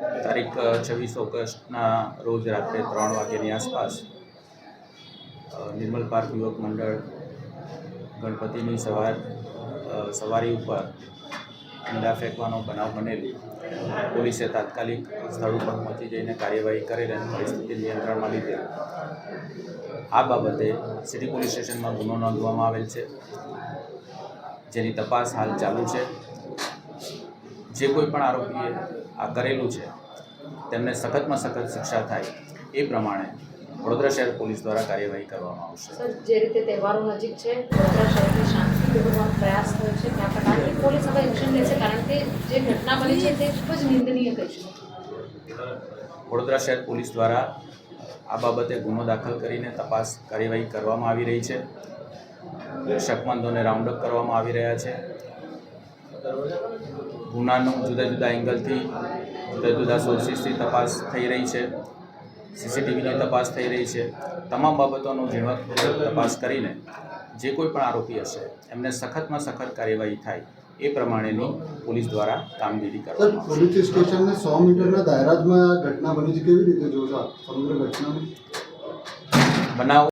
તારીખ છવ્વીસ ઓગસ્ટના રોજ રાત્રે ત્રણ વાગ્યાની આસપાસ નિર્મલ પાર્ક યુવક મંડળ, ગણપતિની સવાર સવારી ઉપર ઈંડા ફેંકવાનો બનાવ બનેલી. પોલીસે તાત્કાલિક સ્થળ ઉપર પહોંચી જઈને કાર્યવાહી કરેલ અને પરિસ્થિતિ નિયંત્રણમાં લીધેલ આ બાબતે સિટી પોલીસ સ્ટેશનમાં ગુનો નોંધવામાં આવેલ છે. જેની તપાસ હાલ ચાલુ છે. જે કોઈ પણ આરોપીએ આ કરેલું છે. તેમને સખતમાં સખત શિક્ષા થાય એ પ્રમાણે વડોદરા શહેર પોલીસ દ્વારા કાર્યવાહી કરવામાં આવશે. સર જે રીતે તહેવારો નજીક છે વડોદરા શહેરની શાંતિ દોરવાનો પ્રયાસ થયો છે ત્યાં પ્રકારની પોલીસ હવે એક્શન લેશે કારણ કે જે ઘટના બની છે તે ખૂબ જ નિંદનીય કહીશું વડોદરા શહેર પોલીસ દ્વારા આ બાબતે ગુનો દાખલ કરીને તપાસ કાર્યવાહી કરવામાં આવી રહી છે. શકમંદોને રાઉન્ડ અપ કરવામાં આવી રહ્યા છે. ગુનાનું જુદા જુદા એંગલથી જુદા જુદા સોર્સિસથી તપાસ થઈ રહી છે. સીસીટીવીની તપાસ થઈ રહી છે. તમામ બાબતોનો ઝીણવટપૂર્વક તપાસ કરીને જે કોઈ પણ આરોપી હશે એમને સખતમાં સખત કાર્યવાહી થાય એ પ્રમાણેની પોલીસ દ્વારા કામગીરી કરવામાં પોલીસ સ્ટેશનને સો મીટરના દાયરાજમાં ઘટના બની છે કેવી રીતે જોશો સમગ્ર ઘટના બનાવ